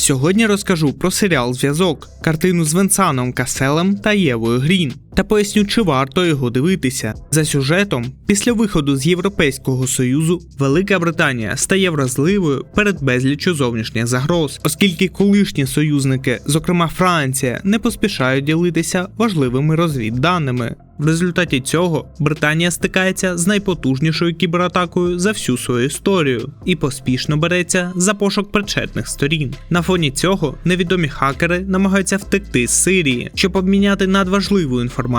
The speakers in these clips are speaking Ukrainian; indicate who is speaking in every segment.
Speaker 1: Сьогодні розкажу про серіал Зв'язок, картину з Венсаном Каселем та Євою Грін, та поясню, чи варто його дивитися. За сюжетом, після виходу з Європейського Союзу, Велика Британія стає вразливою перед безліччю зовнішніх загроз, оскільки колишні союзники, зокрема Франція, не поспішають ділитися важливими розвідданими. В результаті цього Британія стикається з найпотужнішою кібератакою за всю свою історію і поспішно береться за пошук причетних сторін. На фоні цього невідомі хакери намагаються втекти з Сирії, щоб обміняти надважливу інформацію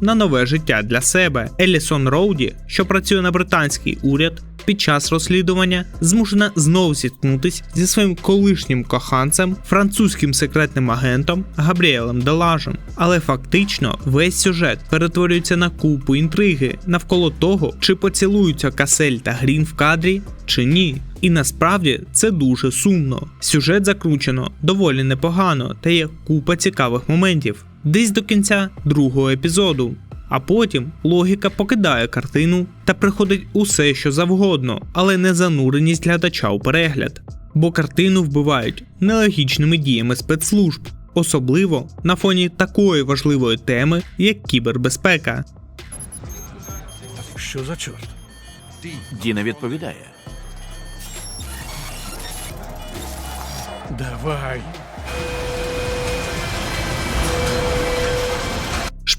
Speaker 1: на нове життя для себе. Елісон Роуді, що працює на британський уряд, під час розслідування змушена знову зіткнутись зі своїм колишнім коханцем, французьким секретним агентом Габріелем Делажем. Але фактично весь сюжет перетворюється на купу інтриги навколо того, чи поцілуються Касель та Грін в кадрі, чи ні. І насправді це дуже сумно. Сюжет закручено доволі непогано та є купа цікавих моментів. Десь до кінця другого епізоду. А потім логіка покидає картину та приходить усе, що завгодно, але не зануреність глядача у перегляд. Бо картину вбивають нелогічними діями спецслужб, особливо на фоні такої важливої теми, як кібербезпека.
Speaker 2: Що за чорт?
Speaker 3: Діна відповідає.
Speaker 2: Давай.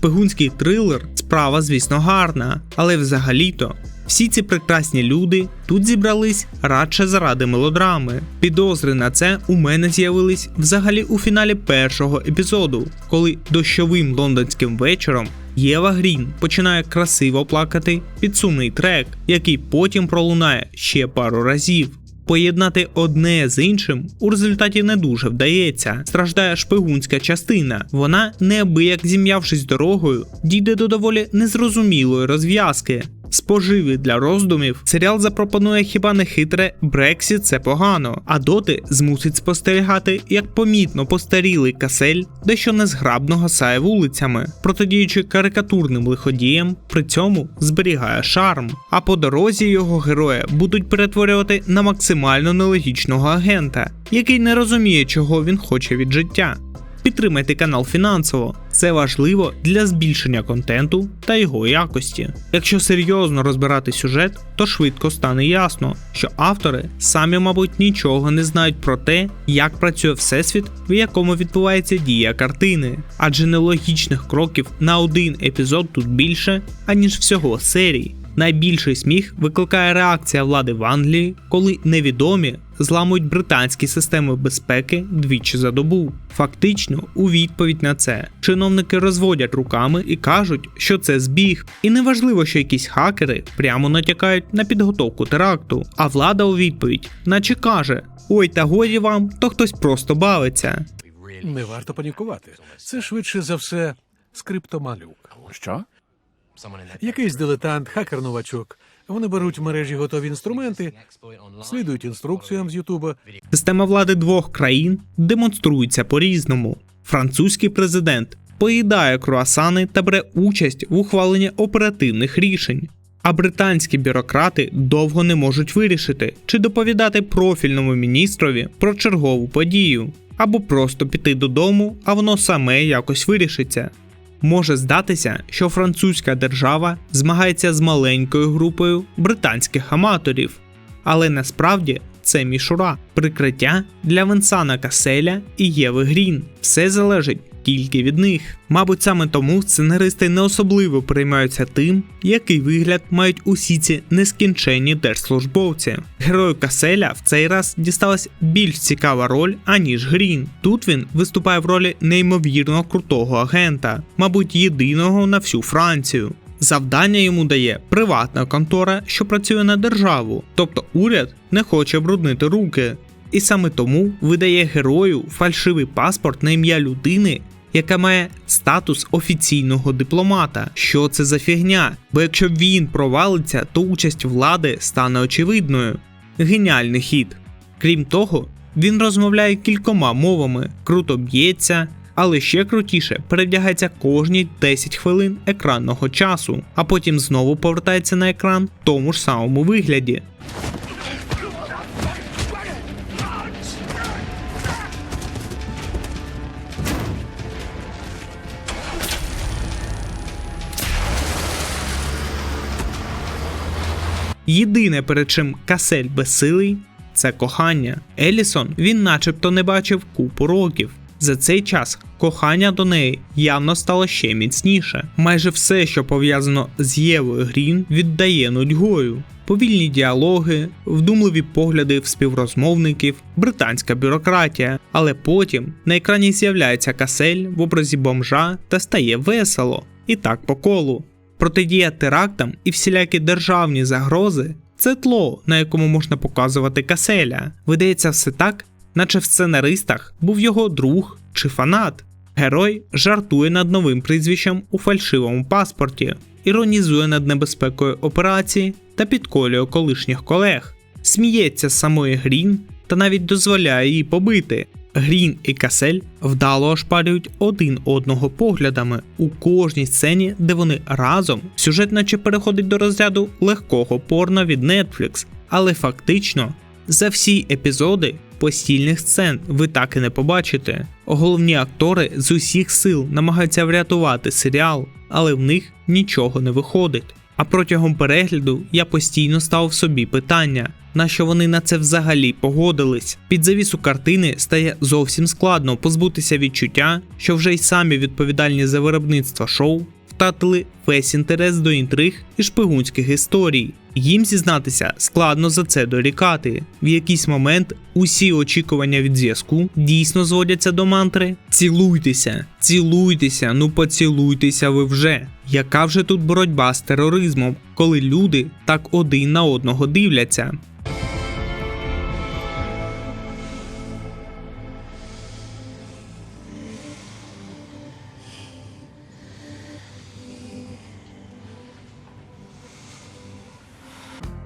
Speaker 1: Шпигунський трилер справа, звісно, гарна, але взагалі-то всі ці прекрасні люди тут зібрались радше заради мелодрами. Підозри на це у мене з'явились взагалі у фіналі першого епізоду, коли дощовим лондонським вечором Єва Грін починає красиво плакати під сумний трек, який потім пролунає ще пару разів. Поєднати одне з іншим у результаті не дуже вдається. Страждає шпигунська частина. Вона, неабияк зім'явшись дорогою, дійде до доволі незрозумілої розв'язки. Споживі для роздумів серіал запропонує хіба не хитре Брексіт це погано, а доти змусить спостерігати, як помітно постарілий касель дещо незграбно гасає вулицями, протидіючи карикатурним лиходіям, при цьому зберігає шарм. А по дорозі його героя будуть перетворювати на максимально нелогічного агента, який не розуміє, чого він хоче від життя. Підтримайте канал фінансово, це важливо для збільшення контенту та його якості. Якщо серйозно розбирати сюжет, то швидко стане ясно, що автори самі, мабуть, нічого не знають про те, як працює всесвіт, в якому відбувається дія картини, адже нелогічних кроків на один епізод тут більше, аніж всього серій. Найбільший сміх викликає реакція влади в Англії, коли невідомі зламують британські системи безпеки двічі за добу. Фактично, у відповідь на це чиновники розводять руками і кажуть, що це збіг, і неважливо, що якісь хакери прямо натякають на підготовку теракту. А влада у відповідь, наче каже: Ой, та годі вам, то хтось просто бавиться.
Speaker 2: Не варто панікувати. Це швидше за все скриптомалюк.
Speaker 3: Що?
Speaker 2: Якийсь дилетант, хакер-новачок. Вони беруть в мережі готові інструменти, слідують інструкціям з Ютуба.
Speaker 1: Система влади двох країн демонструється по-різному. Французький президент поїдає круасани та бере участь в ухваленні оперативних рішень. А британські бюрократи довго не можуть вирішити, чи доповідати профільному міністрові про чергову подію, або просто піти додому, а воно саме якось вирішиться. Може здатися, що французька держава змагається з маленькою групою британських аматорів, але насправді це мішура, прикриття для Венсана Каселя і Єви Грін. Все залежить тільки від них. Мабуть, саме тому сценаристи не особливо переймаються тим, який вигляд мають усі ці нескінченні держслужбовці. Герою Каселя в цей раз дісталась більш цікава роль, аніж Грін. Тут він виступає в ролі неймовірно крутого агента, мабуть, єдиного на всю Францію. Завдання йому дає приватна контора, що працює на державу, тобто уряд не хоче бруднити руки. І саме тому видає герою фальшивий паспорт на ім'я людини, яка має статус офіційного дипломата. Що це за фігня? Бо якщо він провалиться, то участь влади стане очевидною. Геніальний хід. Крім того, він розмовляє кількома мовами, круто б'ється, але ще крутіше перевдягається кожні 10 хвилин екранного часу, а потім знову повертається на екран в тому ж самому вигляді. Єдине, перед чим Касель безсилий, це кохання. Елісон він начебто не бачив купу років. За цей час кохання до неї явно стало ще міцніше. Майже все, що пов'язано з Євою Грін, віддає нудьгою. Повільні діалоги, вдумливі погляди в співрозмовників, британська бюрократія. Але потім на екрані з'являється Касель в образі бомжа та стає весело. І так по колу. Протидія терактам і всілякі державні загрози це тло, на якому можна показувати Каселя. Видається все так, наче в сценаристах був його друг чи фанат. Герой жартує над новим прізвищем у фальшивому паспорті, іронізує над небезпекою операції та підколює колишніх колег, сміється з самої Грін та навіть дозволяє її побити. Грін і Касель вдало ошпарюють один одного поглядами у кожній сцені, де вони разом. Сюжет наче переходить до розряду легкого порно від Netflix, але фактично за всі епізоди постільних сцен ви так і не побачите. Головні актори з усіх сил намагаються врятувати серіал, але в них нічого не виходить. А протягом перегляду я постійно ставив собі питання, на що вони на це взагалі погодились. Під завісу картини стає зовсім складно позбутися відчуття, що вже й самі відповідальні за виробництво шоу втратили весь інтерес до інтриг і шпигунських історій. Їм зізнатися складно за це дорікати. В якийсь момент усі очікування від зв'язку дійсно зводяться до мантри: цілуйтеся, цілуйтеся, ну поцілуйтеся ви вже. Яка вже тут боротьба з тероризмом, коли люди так один на одного дивляться?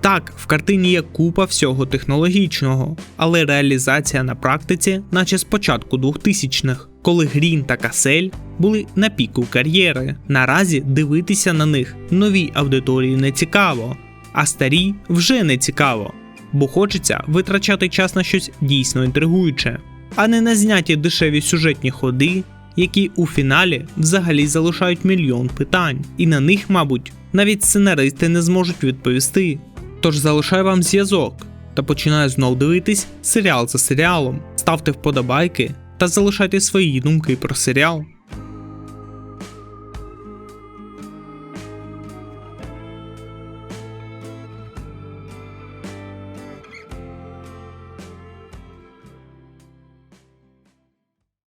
Speaker 1: Так, в картині є купа всього технологічного, але реалізація на практиці, наче з початку 2000-х, коли Грін та Касель були на піку кар'єри. Наразі дивитися на них новій аудиторії не цікаво, а старій вже не цікаво, бо хочеться витрачати час на щось дійсно інтригуюче, а не на зняті дешеві сюжетні ходи, які у фіналі взагалі залишають мільйон питань, і на них, мабуть, навіть сценаристи не зможуть відповісти. Тож залишаю вам зв'язок та починаю знов дивитись серіал за серіалом. Ставте вподобайки та залишайте свої думки про серіал